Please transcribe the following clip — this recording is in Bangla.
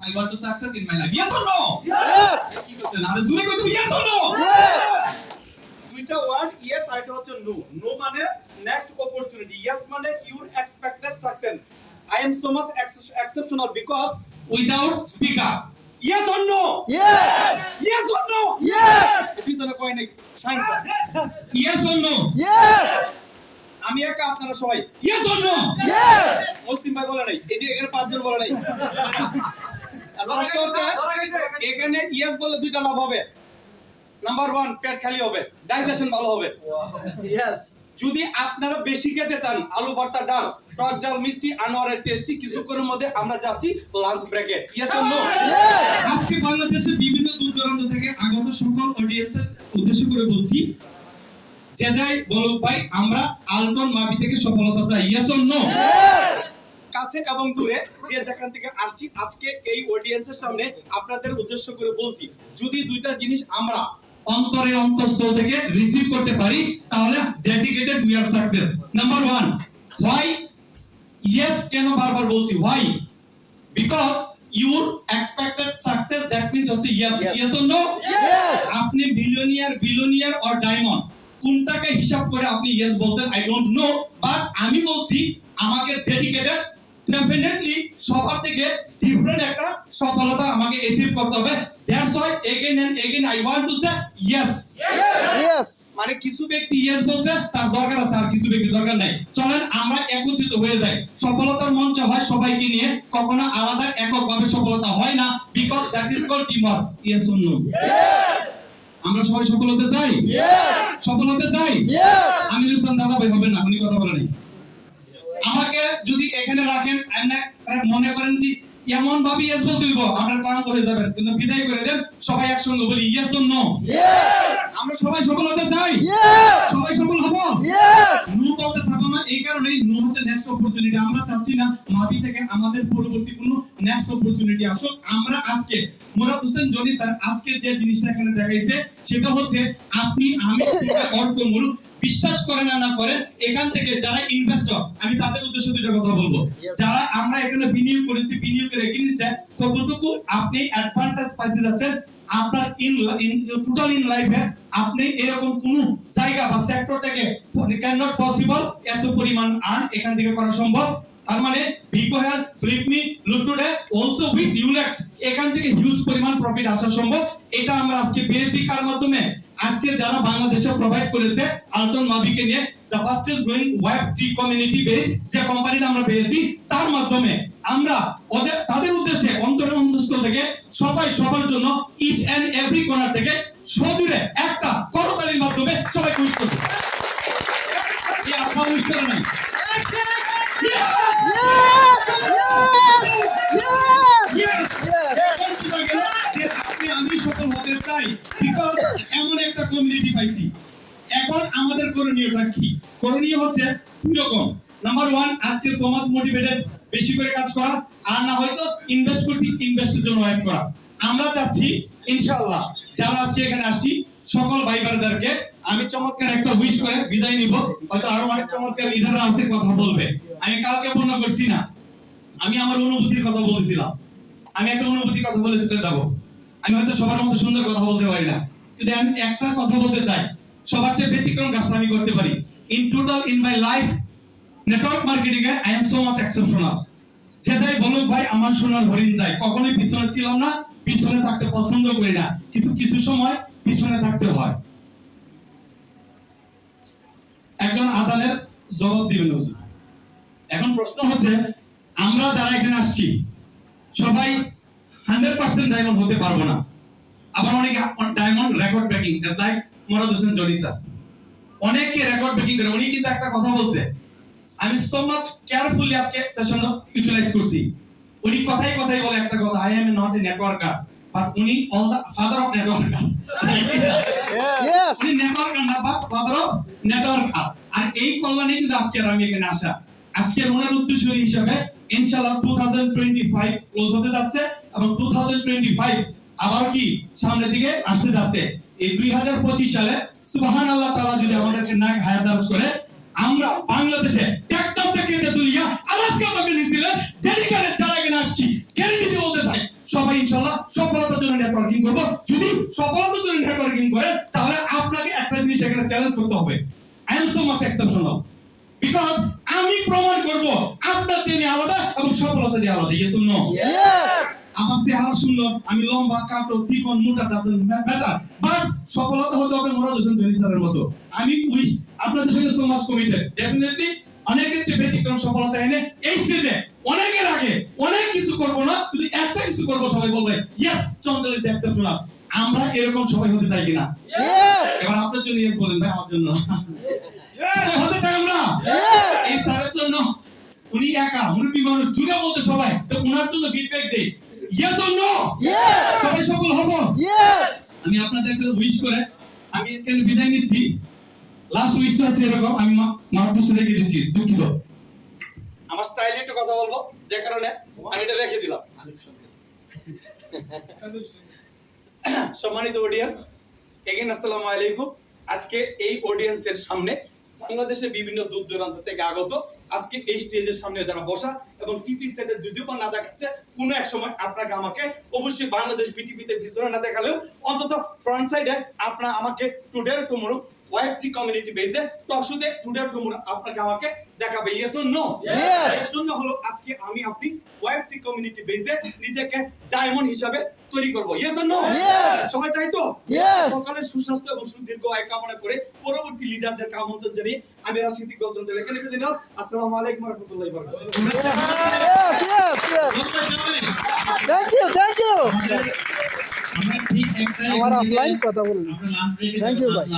I want to success in my life. Yes or no? Yes! কি করছেন? আরে কইতে হবে, yes or no? Yes! দুইটা ওয়ার্ড ইয়েস আরেকটা হচ্ছে নো নো মানে নেক্সট অপরচুনিটি ইয়েস মানে your expected success I am so much exceptional because Without speaker. Yes or no Yes! Yes! পিছনে কয় নাই shine sir Yes or no? Yes! আমি একা আপনারা সবাই Yes or no? Yes! মুসলিম ভাই বলে নাই এই যে এখানে পাঁচজন বলে নাই আর এখানে ইয়েস বললে দুইটা লাভ হবে। নাম্বার ওয়ান পেট খালি হবে। ডাইজেশন ভালো হবে! যদি আপনারা বেশি খেতে চান আলু ভর্তা ডাল টক জাল মিষ্টি আনোয়ারের টেস্টি কিছুক্ষণের মধ্যে আমরা যাচ্ছি লাঞ্চ ব্রেকে ইয়েস অর নো আজকে বাংলাদেশের বিভিন্ন দূর দূরান্ত থেকে আগত সকল অডিয়েন্সের উদ্দেশ্য করে বলছি যে যাই বলুক ভাই আমরা আলটন মাবি থেকে সফলতা চাই। Yes or no Yes! কাছে এবং দূরে যে যেখান থেকে আসছি আজকে এই অডিয়েন্সের সামনে আপনাদের উদ্দেশ্য করে বলছি যদি দুইটা জিনিস আমরা অন্তরে অন্তঃস্থল থেকে রিসিভ করতে পারি তাহলে dedicated we are success number one why yes কেন বারবার বলছি why because your expected success that means হচ্ছে yes yes or no Yes! আপনি বিলিয়নিয়ার বিলিয়নিয়ার অর ডায়মন্ড কোনটাকে হিসাব করে আপনি ইয়েস বলছেন আই ডোন্ট নো বাট আমি বলছি আমাকে ডেডিকেটেড ডেফিনেটলি সবার থেকে ডিফারেন্ট একটা সফলতা আমাকে অ্যাচিভ করতে হবে। That's why again and again I want to say yes Yes! মানে কিছু ব্যক্তি ইয়েস বলছে তার দরকার আছে আর কিছু ব্যক্তি দরকার নাই। চলেন আমরা একত্রিত হয়ে যাই। সফলতার মঞ্চ হয় সবাইকে নিয়ে কখনো আলাদা এককভাবে সফলতা হয় না because that is called team work yes or no Yes! আমরা সবাই সফল হতে চাই? Yes! সফল হতে চাই? Yes! আমি ইসলাম দাদা ভাই হবে না উনি কথা বলেনি। যদি এখানে রাখেন মনে করেন যে এমন ভাবে ইয়েস বলতে দিব আপনার ক্লান্ত হয়ে যাবেন কিন্তু বিদায় করে দেন সবাই একসঙ্গে বলি ইয়েস অর নো! আমরা সবাই সফল হতে চাই! সবাই সফল হব! নো বলতে চাবো না এই কারণেই নো হচ্ছে নেক্সট অপরচুনিটি আমরা চাচ্ছি না মাবি থেকে আমাদের পরবর্তী কোনো নেক্সট অপরচুনিটি আসুক আমরা আজকে মুরাদ হোসেন জনি স্যার আজকে যে জিনিসটা এখানে দেখাইছে সেটা হচ্ছে আপনি আমি থেকে অর্থ মূল বিশ্বাস করেন আর না করেন এখান থেকে যারা ইনভেস্টর আমি তাদের উদ্দেশ্যে দুটো কথা বলব। যারা আমরা এখানে বিনিয়োগ করেছি বিনিয়োগের এগেইনস্টে কতটুকু আপনি অ্যাডভান্টেজ পাইতে যাচ্ছেন আপনার ইন টোটাল ইন লাইফে আপনি এরকম কোন জায়গা বা সেক্টর থেকে ক্যান নট পসিবল এত পরিমাণ আর্ন এখান থেকে করা সম্ভব। তার মানে ভিগো হেলথ ফ্লিপমি লুটুডে অলসো উইথ ইউলেক্স এখান থেকে হিউজ পরিমাণ প্রফিট আসা সম্ভব। এটা আমরা আজকে পেয়েছি কার মাধ্যমে? আজকে যারা বাংলাদেশে প্রোভাইড করেছে আলটন মাবিকে নিয়ে the fastest growing web three community base যে কোম্পানিটা আমরা পেয়েছি তার মাধ্যমে আমরা ওদের তাদের উদ্দেশ্যে অন্তরের অন্তস্থল থেকে সবাই সবার জন্য ইচ এন্ড এভরি কর্নার থেকে সজুরে একটা করতালির মাধ্যমে সবাই খুশ করছে। এই উইশ করে নাই Yes! Yes! Yes! Yes! আপনি আমি সফল হতে চাই বিকজ এমন একটা কমিউনিটি পাইছি। এখন আমাদের করণীয়টা কি? করণীয় হচ্ছে দুই রকম। নাম্বার ওয়ান আজকে সমাজ মোটিভেটেড বেশি করে কাজ করা, আর না হয়তো ইনভেস্ট করছি ইনভেস্টের জন্য ওয়েট করা। আমরা চাচ্ছি, ইনশাআল্লাহ, যারা আজকে এখানে আসি, সকল ভাই বোনেদেরকে আমি চমৎকার একটা উইশ করে বিদায় নিব। হয়তো আরও অনেক চমৎকার লিডাররা আছে, কথা বলবে। আমি কালকে পূর্ণ করছি না। আমি আমার অনুভূতির কথা বলেছিলাম। আমি একটা অনুভূতির কথা বলে চলে যাব। আমি হয়তো সবার মতো সুন্দর কথা বলতে পারি না। কিন্তু আমি একটা কথা বলতে চাই সবার চেয়ে ব্যতিক্রম কাজটা আমি করতে পারি। In total in my life network marketing A I am so much exceptional যে যাই বলুক ভাই, আমার সোনার হরিণ চাই। কখনোই পিছনে ছিলাম না, পিছনে থাকতে পছন্দ করি না। কিন্তু কিছু সময় পিছনে থাকতে হয়। একজন আজানের জবাব দিবেন এখন প্রশ্ন হচ্ছে, আমরা যারা এখানে আসছি, সবাই হান্ড্রেড পার্সেন্ট ডায়মন্ড হতে পারব না। আবার অনেকে diamond record breaking like Morad Hossain Jolly sir অনেকে রেকর্ড ব্রেকিং করে উনি কিন্তু একটা কথা বলছে। আমি সো মাচ কেয়ারফুলি আজকে সেশন ইউটিলাইজ করছি। উনি কথাই কথাই বলে একটা কথা I am not a networker but উনি all the father of networker Yes! উনি নেটওয়ার্কার না বাট ফাদার অফ নেটওয়ার্কার আর এই কল্যাণে কিন্তু আজকে আমি এখানে আসা। আজকের ওনার হিসাবে ইনশাআল্লাহ 2025 ক্লোজ হতে যাচ্ছে এবং 2025 আবার কি সামনের দিকে আসতে যাচ্ছে। এই 2025 সালে সুবহানাল্লাহ তাআলা যদি আমাদেরকে নাক হায়াত দারাজ করে, আমরা বাংলাদেশে ট্যাক্টর থেকে আলাস্কা ডেডিকেটেড এখানে আসছি বলতে চাই। সবাই ইনশাআল্লাহ সফলতার জন্য নেটওয়ার্কিং যদি সফলতার জন্য নেটওয়ার্কিং করে তাহলে আপনাকে একটা জিনিস এখানে চ্যালেঞ্জ করতে হবে। আই এম সো বিকজ আমি প্রমাণ করব, আপনার চেনে আলাদা এবং সফলতা দিয়ে আলাদা। Yes Yes. আমার চেহারা সুন্দর আমি লম্বা কাটো চিকন মোটা ডাজেন্ট ম্যাটার। বাট সফলতা হতে হবে মোরাদ হোসেন জনি স্যারের মতো। আমি উই আপনাদের সঙ্গে সো মাচ কমিটেড ডেফিনেটলি অনেকের চেয়ে ব্যতিক্রম সফলতা এনে এই স্টেজে অনেকের আগে অনেক কিছু করব না যদি একটা কিছু করব সবাই বলবে ইয়েস চঞ্চল ইজ এক্সেপশনাল আমরা এরকম সবাই হতে চাই কিনা? এবার আপনার জন্য ইয়েস বলেন ভাই আমার জন্য। হতে চাই আমরা? এই স্যারের জন্য উনি একা মুরব্বী মানুষ জুড়ে বলতে সবাই তো উনার জন্য ফিডব্যাক দেই। Yes or no Yes. সবাই সফল হব? Yes. আমি আপনাদেরকে উইশ করে আমি এখানে বিদায় নিচ্ছি? লাস্ট উইশটা হচ্ছে এরকম আমি রেখে দিচ্ছি দুঃখিত। আমার স্টাইলে একটু কথা বলব যে কারণে আমি এটা রেখে দিলাম। সম্মানিত অডিয়েন্স এগেন আসসালামু আলাইকুম। আজকে এই অডিয়েন্সের সামনে বাংলাদেশের বিভিন্ন দূর দূরান্ত থেকে আগত আজকে এই স্টেজের সামনে যারা বসা এবং টিভি সেটে যদিও বা না দেখাচ্ছে কোনো এক সময় আপনাকে আমাকে অবশ্যই বাংলাদেশ বিটিভিতে ভিতরে না দেখালেও অন্তত ফ্রন্ট সাইডে আপনার আমাকে টুডে টুমোরো ওয়াইফটি কমিউনিটি বেজে টক শুতে টুডে টুমোরো আপনাকে আমাকে দেখাবে। ইয়েস অর নো এর জন্য হলো আজকে আমি আপনি ওয়াইফটি কমিউনিটি বেজে নিজেকে ডায়মন্ড হিসাবে তৈরি করব ইয়েস অর নো সবাই চাই তো Yes. সকালে সুস্বাস্থ্য এবং সুদীর্ঘ আয় কামনা করে পরবর্তী লিডারদের আমন্ত্রণ জানিয়ে আমি রাজনীতি গঠন চলে এখানে দিলাম আসসালামু আলাইকুম রাহমাতুল্লাহি ওয়া বারাকাতুহু Yes. Yes. Yes. Thank you. Thank you. আমরা ঠিক একটা আমার অফলাইন কথা ব্রেকে Thank you, ভাই।